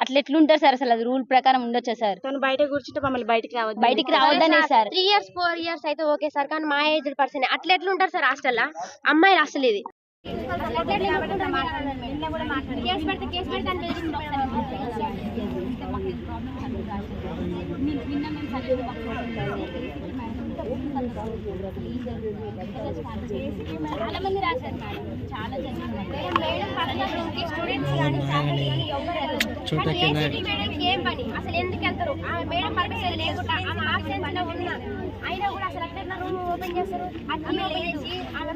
అట్లా ఎట్లుంటారు సార్? అసలు అది రూల్ ప్రకారం ఉండొచ్చా సార్? తను బయట కూర్చుంటే మమ్మల్ని బయటికి రావద్దు బయటికి రావద్దనే sir. Three years four years అయితే ఓకే సార్ కానీ మా ఏజ్ పర్సన్ అట్లా ఎట్లా ఉంటారు సార్ హాస్టల్ అమ్మాయిలు అసలు ఇది. కేసు పెడితే కేసు పెడితే అని బెదిరిస్తుంది. చాలా మంది రాశారు మేడం. చాలా జరిగింది మేడం మేడం పర్సనల్ రూమ్కి స్టూడెంట్స్ కానీ ఫ్యాకల్టీ కానీ ఎవరు మేడంకి ఏం పని? అసలు ఎందుకు వెళ్తారు? ఆమె మేడం పర్మిషన్ లేకుండా ఆమె ఆబ్సెన్స్లో ఉన్నా. అయినా కూడా అసలు అట్లా రూమ్ ఓపెన్ చేస్తారు. ఆమె లేచి ఆమె